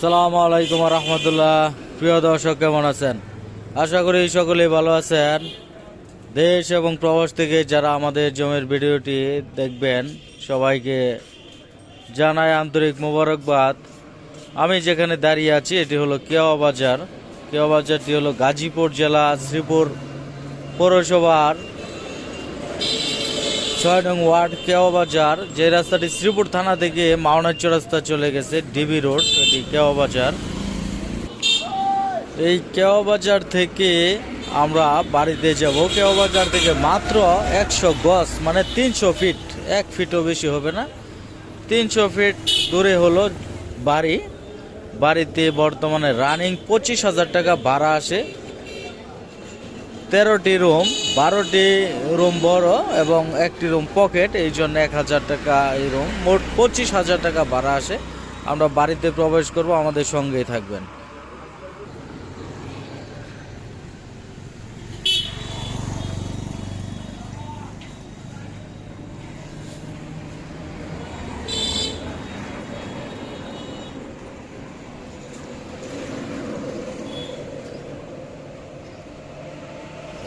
সালামু আলাইকুম রহমতুল্লাহ। প্রিয় দর্শক, কেমন আছেন? আশা করি সকলেই ভালো আছেন। দেশ এবং প্রবাস থেকে যারা আমাদের জমির ভিডিওটি দেখবেন, সবাইকে জানাই আন্তরিক মোবারকবাদ। আমি যেখানে দাঁড়িয়ে আছি, এটি হলো কেওয়া বাজার। কেওয়া বাজারটি হলো গাজীপুর জেলা শ্রীপুর পৌরসভার ছয় ওয়ার্ড কেওয়া বাজার যে রাস্তাটি শ্রীপুর থানা থেকে মাওনার রাস্তা চলে গেছে, ডিবি রোড, এটি কেওয়া বাজার এই কেওয়া বাজার থেকে আমরা বাড়িতে যাব। কেওয়া বাজার থেকে মাত্র একশো গজ মানে তিনশো ফিট, এক ফিটও বেশি হবে না। তিনশো ফিট দূরে হলো বাড়ি। বাড়িতে বর্তমানে রানিং পঁচিশ হাজার টাকা ভাড়া আসে। তেরোটি রুম, বারোটি রুম বড় এবং একটি রুম পকেট, এই জন্য এক হাজার টাকা এই রুম। মোট পঁচিশ হাজার টাকা ভাড়া আসে। আমরা বাড়িতে প্রবেশ করব, আমাদের সঙ্গেই থাকবেন।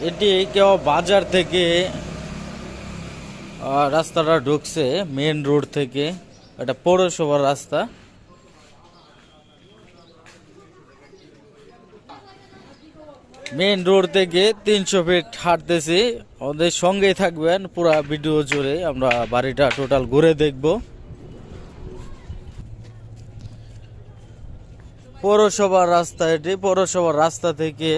এটি কেউ বাজার থেকে রাস্তাটা ঢুকছে মেন রোড থেকে। এটা পৌরসভার রাস্তা। মেন রোড থেকে তিনশো ফিট হাঁটতেছি। ওদের সঙ্গেই থাকবেন, পুরা ভিডিও জুড়ে আমরা বাড়িটা টোটাল ঘুরে দেখব। পৌরসভার রাস্তা এটি। পৌরসভার রাস্তা থেকে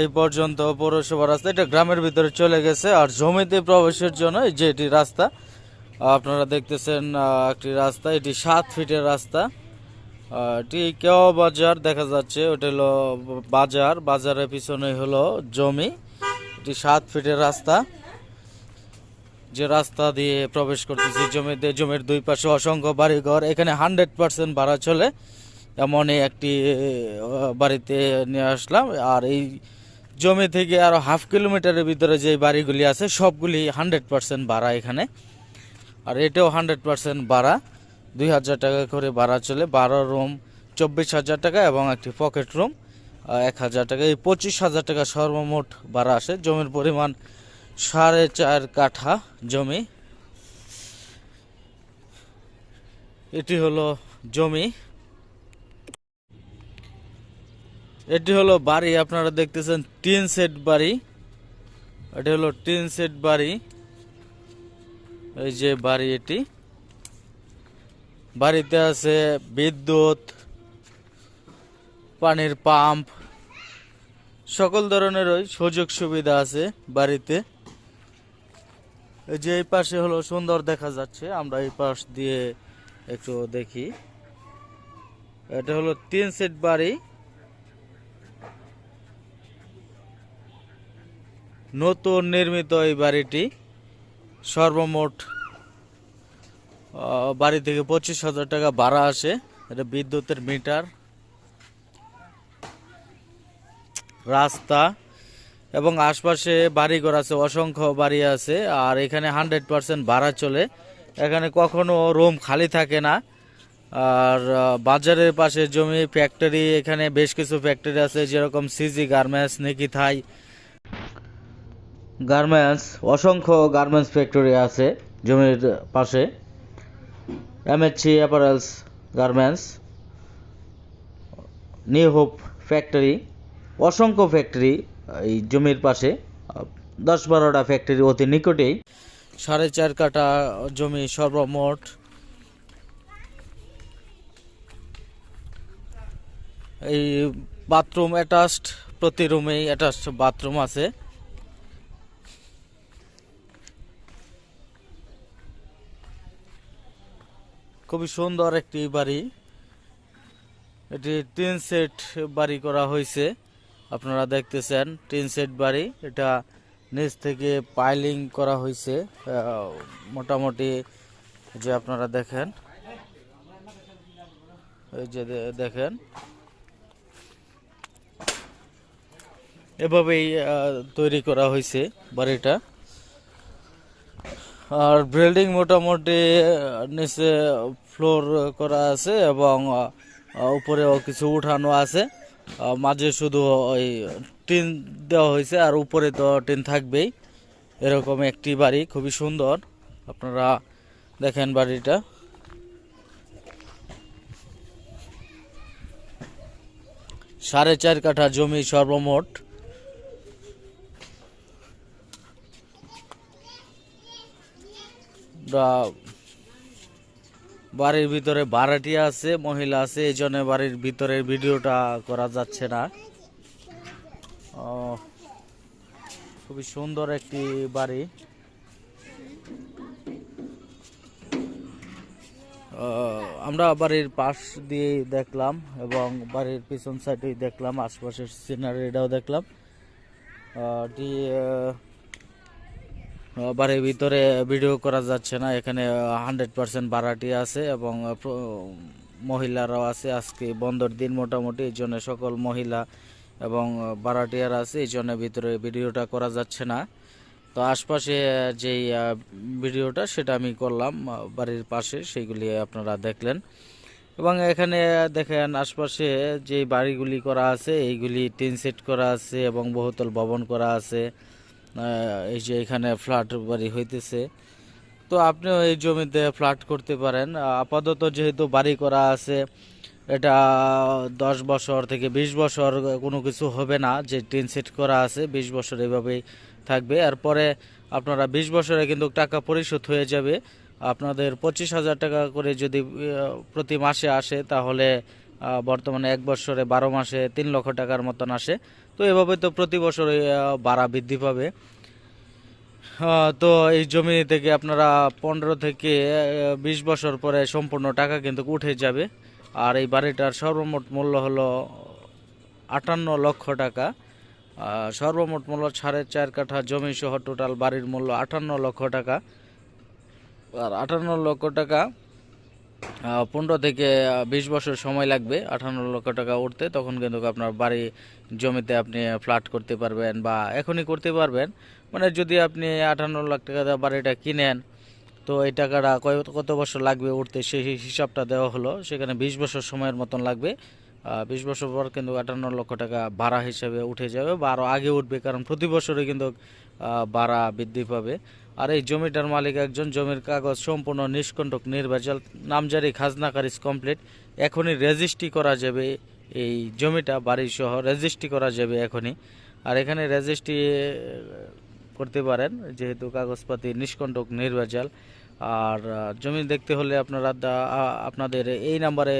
এই পর্যন্ত পৌরসভা রাস্তা, এটা গ্রামের ভিতরে চলে গেছে। আর জমিতে প্রবেশের জন্য যে এটি রাস্তা, আপনারা দেখতেছেন একটি রাস্তা, এটি সাত ফিটের রাস্তা। এটি কেওয়া বাজার দেখা যাচ্ছে, ওটা হলো বাজার। বাজারের পিছনে হলো জমি, এটি সাত ফিটের রাস্তা। যে রাস্তা দিয়ে প্রবেশ করতেছি জমিতে, জমির দুই পাশে অসংখ্য বাড়িঘর, এখানে হান্ড্রেড পার্সেন্ট ভাড়া চলে। এমনই একটি বাড়িতে নিয়ে আসলাম। আর এই জমি থেকে আরও হাফ কিলোমিটারের ভিতরে যে বাড়িগুলি আছে, সবগুলি হান্ড্রেড পার্সেন্ট ভাড়া এখানে। আর এটাও হান্ড্রেড পার্সেন্ট ভাড়া। দুই হাজার টাকা করে ভাড়া চলে। বারো রুম, চব্বিশ হাজার টাকা এবং একটি পকেট রুম। এক হাজার টাকা। এই পঁচিশ হাজার টাকা সর্বমোট ভাড়া আসে। জমির পরিমাণ সাড়ে চার কাঠা জমি। এটি হলো জমি। এটি হলো বাড়ি, আপনারা দেখতেছেন টিন সেট বাড়ি। এটি হলো টিন সেট বাড়ি। এই যে বাড়ি এটি। বাড়িতে আছে বিদ্যুৎ, পানির পাম্প, সকল ধরনের ওই সুযোগ সুবিধা আছে বাড়িতে। এই যে এই পাশে হলো সুন্দর দেখা যাচ্ছে, আমরা এই পাশ দিয়ে একটু দেখি। এটা হলো তিন সেট বাড়ি। নতুন নির্মিত এই বাড়িটি সর্বমোট বাড়ি থেকে পঁচিশ হাজার টাকা ভাড়া আসে। এটা বিদ্যুতের মিটার, রাস্তা, এবং আশপাশে বাড়িঘর আছে, অসংখ্য বাড়ি আছে, আর এখানে হান্ড্রেড পার্সেন্ট ভাড়া চলে। এখানে কখনো রুম খালি থাকে না, আর বাজারের পাশে জমি, ফ্যাক্টরি, এখানে বেশ কিছু ফ্যাক্টরি আছে, যেরকম সিজি গার্মেন্টস, নিকিথাই গার্মেন্টস, অসংখ্য গার্মেন্টস ফ্যাক্টরি আছে জমির পাশে। MHC apparels garments new hope factory অসংখ্য ফ্যাক্টরি এই জমির পাশে। দশ বারোটা ফ্যাক্টরি অতি নিকটেই। সাড়ে চার কাঠা জমি সর্বমোট। এই বাথরুম অ্যাটাচড প্রতি রুমেই অ্যাটাচড বাথরুম আছে। খুবই সুন্দর একটি বাড়ি। এটি টিন সেট বাড়ি করা হয়েছে। আপনারা দেখতেছেন টিন সেট বাড়ি। এটা নিচ থেকে পাইলিং করা হয়েছে। মোটামুটি যে আপনারা দেখেন, এই যে দেখেন। এভাবেই তৈরি করা হয়েছে বাড়িটা। আর বিল্ডিং মোটামুটি নিচে ফ্লোর করা আছে এবং উপরেও কিছু উঠানো আছে। মাঝে শুধু ওই টিন দেওয়া হয়েছে আর উপরে তো টিন থাকবেই। এরকম একটি বাড়ি, খুবই সুন্দর। আপনারা দেখেন বাড়িটা। সাড়ে চার কাঠা জমি সর্বমোট। বাড়ির ভিতরে ভাড়াটিয়া আছে, মহিলা আছে, এই জন্য বাড়ির ভিতরে ভিডিওটা করা যাচ্ছে না। খুবই সুন্দর একটি বাড়ি। আমরা বাড়ির পাশ দিয়ে দেখলাম এবং বাড়ির পিছন সাইডে দেখলাম, আশপাশের সিনারিটাও দেখলাম। বাড়ির ভিতরে ভিডিও করা যাচ্ছে না। এখানে হান্ড্রেড পার্সেন্ট ভাড়াটি আছে এবং মহিলারাও আছে। আজকে বন্ধর দিন মোটামুটি, এই জন্য সকল মহিলা এবং ভাড়াটিয়ারা আছে। এই জন্য ভিতরে ভিডিওটা করা যাচ্ছে না। তো আশপাশে যেই ভিডিওটা সেটা আমি করলাম বাড়ির পাশে সেইগুলি আপনারা দেখলেন। এবং এখানে দেখেন, আশপাশে যে বাড়িগুলি করা আছে, এইগুলি টিন সেট করা আছে এবং বহুতল ভবন করা আছে। এই যে এখানে ফ্ল্যাট বাড়ি হইতেছে। তো আপনিও এই জমিতে ফ্ল্যাট করতে পারেন। আপাতত যেহেতু বাড়ি করা আছে, এটা দশ বছর থেকে বিশ বছর কোনো কিছু হবে না, যে টিন সেট করা আছে, বিশ বছর এভাবেই থাকবে। আর পরে আপনারা বিশ বছরে কিন্তু টাকা পরিশোধ হয়ে যাবে। আপনাদের পঁচিশ হাজার টাকা করে যদি প্রতি মাসে আসে, তাহলে বর্তমানে এক বছরে বারো মাসে তিন লক্ষ টাকার মতন আসে। তো এভাবে তো প্রতি বছরে ভাড়া বৃদ্ধি পাবে। তো এই জমি থেকে আপনারা পনেরো থেকে বিশ বছর পরে সম্পূর্ণ টাকা কিন্তু উঠে যাবে। আর এই বাড়িটার সর্বমোট মূল্য হলো আটান্ন লক্ষ টাকা। সর্বমোট মূল্য সাড়ে চার কাঠা জমি সহ টোটাল বাড়ির মূল্য আটান্ন লক্ষ টাকা। আর আটান্ন লক্ষ টাকা পনেরো থেকে বিশ বছর সময় লাগবে আঠান্ন লক্ষ টাকা উঠতে। তখন কিন্তু আপনার বাড়ি জমিতে আপনি ফ্ল্যাট করতে পারবেন বা এখনই করতে পারবেন। মানে যদি আপনি আটান্ন লাখ টাকা বাড়িটা কিনেন, তো এই টাকাটা কত বছর লাগবে উঠতে সেই হিসাবটা দেওয়া হলো। সেখানে বিশ বছর সময়ের মতন লাগবে। বিশ বছর পর কিন্তু আটান্ন লক্ষ টাকা ভাড়া হিসেবে উঠে যাবে বা আরও আগে উঠবে। কারণ প্রতি বছরে কিন্তু ভাড়া বৃদ্ধি পাবে। আর এই জমিটার মালিক একজন, জমির কাগজ সম্পূর্ণ নিষ্কণ্টক নির্বাচল নামজারি খাজনা খারিজ কমপ্লিট এখনই রেজিস্ট্রি করা যাবে এই জমিটা বাড়ি সহ রেজিস্ট্রি করা যাবে এখনই। আর এখানে রেজিস্ট্রি করতে পারেন, যেহেতু কাগজপাতি নিষ্কণ্টক নির্বাচল আর জমি দেখতে হলে আপনারা আপনাদের এই নাম্বারে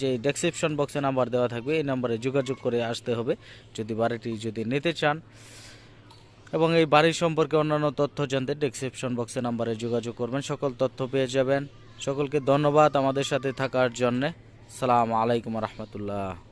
যে ডেসক্রিপশন বক্সে নাম্বার দেওয়া থাকবে, এই নাম্বারে যোগাযোগ করে আসতে হবে। যদি বাড়িটি যদি নিতে চান এবং এই বাড়ি সম্পর্কে অন্যান্য তথ্য জানতে ডেসক্রিপশন বক্সে নাম্বারে যোগাযোগ করবেন। সকল তথ্য পেয়ে যাবেন। সকলকে ধন্যবাদ আমাদের সাথে থাকার জন্যে। সালাম আলাইকুম রহমতুল্লাহ।